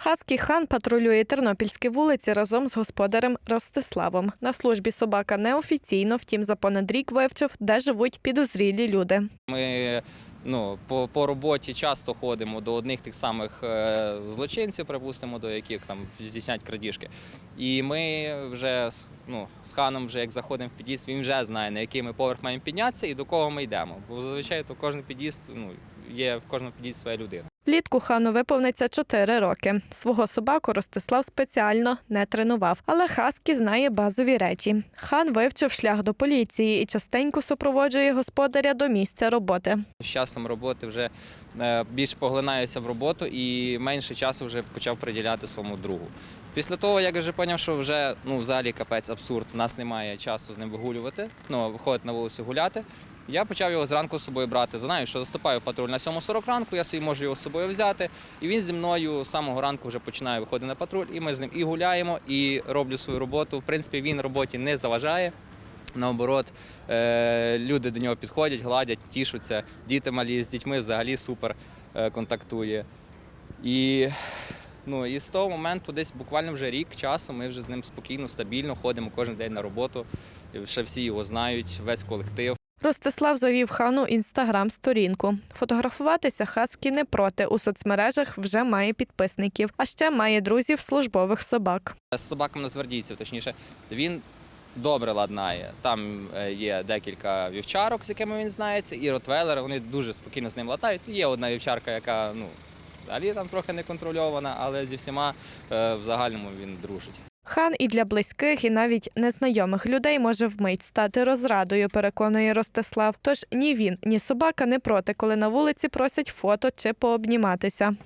Хаський хан патрулює тернопільські вулиці разом з господарем Ростиславом. На службі собака неофіційно, втім, за понад рік вивчив, де живуть підозрілі люди. Ми ну, по, по роботі часто ходимо до одних тих самих е, злочинців, припустимо, до яких там здійснять крадіжки. І ми вже ну, з ханом, вже як заходимо в під'їзд, він вже знає, на який ми поверх маємо піднятися і до кого ми йдемо. Бо зазвичай то кожен під'їзд, ну, є в кожному під'їзді своя людина. Влітку хану виповниться 4 роки. Свого собаку Ростислав спеціально не тренував, але Хаскі знає базові речі. Хан вивчив шлях до поліції і частенько супроводжує господаря до місця роботи. З часом роботи вже е, більш поглинаюся в роботу і менше часу вже почав приділяти своєму другу. Після того, як я вже зрозумів, що вже ну, взагалі капець абсурд, в нас немає часу з ним вигулювати, ну, виходити на вулицю гуляти. Я почав його зранку з собою брати. Знаю, що заступаю в патруль на 7.40 ранку, я собі можу його з собою взяти. І він зі мною з самого ранку вже починає виходити на патруль, і ми з ним і гуляємо, і роблю свою роботу. В принципі, він роботі не заважає. Наоборот, е, люди до нього підходять, гладять, тішуться. Діти малі з дітьми взагалі супер е, контактує. І, ну, і з того моменту, десь буквально вже рік часу, ми вже з ним спокійно, стабільно ходимо кожен день на роботу. Ще всі його знають, весь колектив. Ростислав завів хану інстаграм-сторінку. Фотографуватися Хаскі не проти. У соцмережах вже має підписників, а ще має друзів службових собак. З собаками нацгвардійців, точніше, він добре ладнає. Там е, є декілька вівчарок, з якими він знається, і ротвейлери, вони дуже спокійно з ним латають. Є одна вівчарка, яка ну, взагалі там трохи неконтрольована, але зі всіма е, в загальному він дружить. Хан і для близьких, і навіть незнайомих людей може вмить стати розрадою, переконує Ростислав. Тож ні він, ні собака не проти, коли на вулиці просять фото чи пообніматися.